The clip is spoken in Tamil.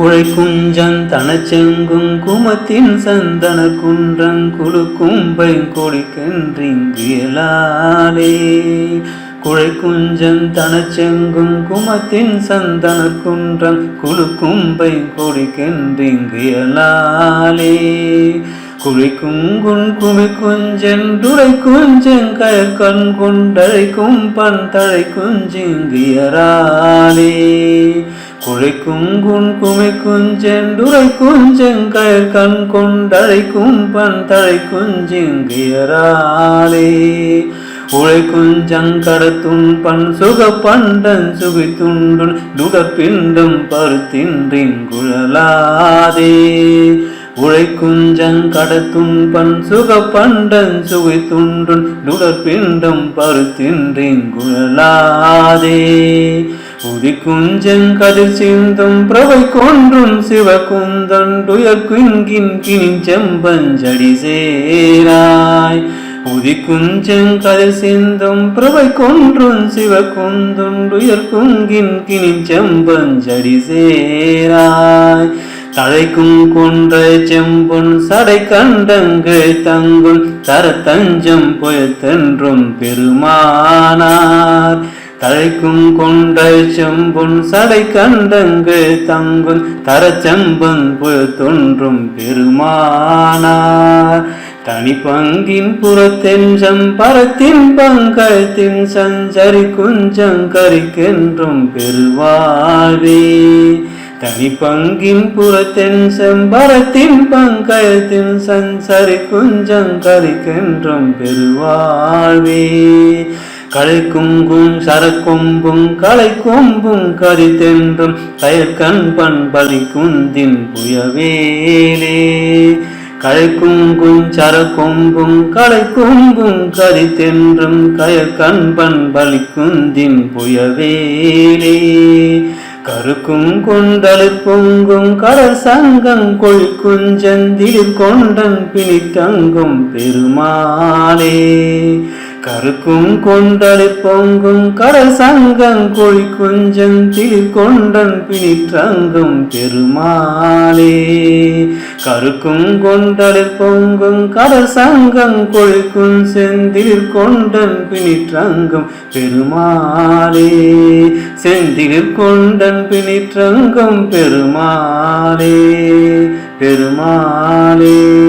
குழை குஞ்சன் தனச்செங்கும் குமத்தின் சந்தன குன்றங் குழு கும்பை கொடிக்கென்றிங்கியலாலே குழை குஞ்சன் தனச்செங்கும் குமத்தின் சந்தன குன்றங் குழு கும்பை கொடிக்கென்றிங்கியலாலே குழி குங்குன் குமி குஞ்சென்றுரை குஞ்செங்கயற் கண் கொண்டழை கும்பன் தழை குஞ்சிங்கியராலே குழை கண் கொண்டழைக்கும் பண் தழை குஞ்சிங்கியராலே உழை குஞ்சங்கடத்துன் பண் சுக பண்டன் சுகி துண்டுன் துடப்பிண்டும் பருத்தின்றின் குழலாதே. உழை குஞ்சங்கடத்துன் பண் சுக பண்டன் சுகி துண்டுன் துடப்பிண்டும் பருத்தின்றின் குழலாதே. உதி குஞ்சங்கதிர் சிந்தும் பிரவை கொன்றும் சிவகுந்தன் துயர் குங்கின் சேராய். உதி குஞ்சங்கதிர் சிந்தும் பிரவை கொன்றும் சிவகுந்துண்டுயர் குங்கின் கிணின் சேராய். தழைக்கும் கொன்ற செம்பொன் சடை கண்டங்கள் தங்கும் தர தஞ்சம் புயத்தென்றும் பெருமானார். தழைக்கும் கொண்டை செம்பொன் சடை கண்டங்கு தங்கும் தர செம்பன் புயத்தொன்றும் பெருமானார். தனி பங்கின் புறத்தெஞ்சம் பரத்தின் பங்கத்தின் சஞ்சரி குஞ்சங்கரிக்கென்றும் பெருவாழ்வே. தனி பங்கின் புறத்தென் செம்பரத்தின் பங்கயத்தின் சஞ்சரி குஞ்சங்கரிக்கென்றும் பெருவாழ்வே. களை குங்கும் சரக்கொம்பும் களை கொம்பும் கரித்தென்றும் கயற்கண் பண்பலி குந்தின் புயவேலே. களை குங்கும் சரக்கொம்பும் களை கொம்பும் கரித்தென்றும் கயற்கண் பண்பலி குந்தின் புயவேலே. கருக்கும் கொண்டலு பொங்கும் கடல் சங்கம் கொள் குஞ்சந்திலிற் கொண்டன் பிணித்தங்கும் பெருமாளே. கருக்கும் கொண்டலிற் பொங்கும் கடல் சங்கம் கொள் குஞ்சந்திலிற் கொண்டன் பிணிற்றங்கும் பெருமாளே. கருக்கும் கொண்டலிற் பொங்கும் கடல் சங்கம் கொள் செந்திலிற் கொண்டன் பிணிற்றங்கும் பெருமாளே. செந்திலிற் கொண்டன் பிணிற்றங்கும் பெருமாளே பெருமாளே.